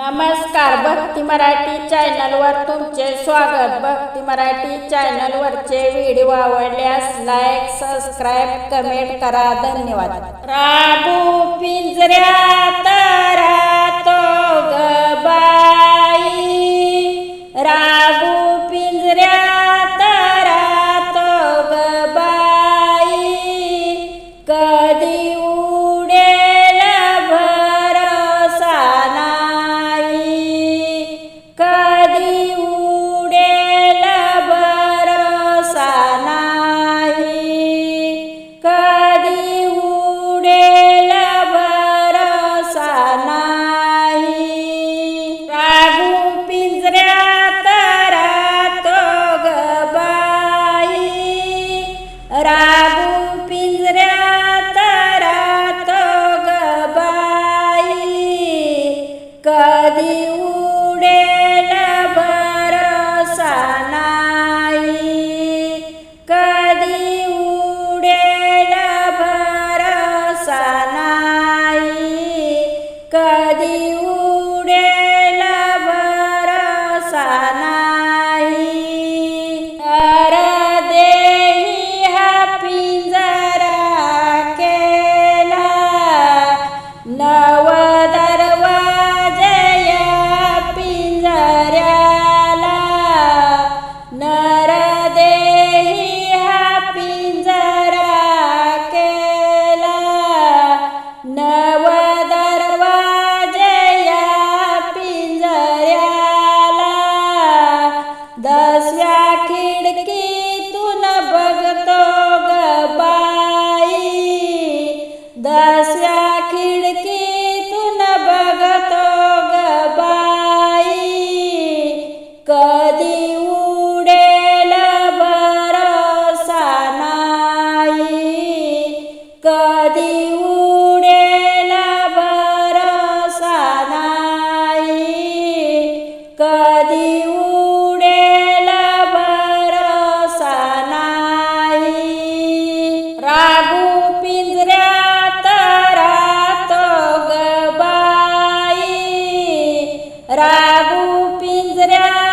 नमस्कार भक्ती मराठी चॅनलवर तुमचे स्वागत. भक्ती मराठी चॅनलवरचे व्हिडिओ आवडल्यास लाईक सबस्क्राईब कमेंट करा. धन्यवाद. राबू तर ധീരാധീ पिंजऱ्या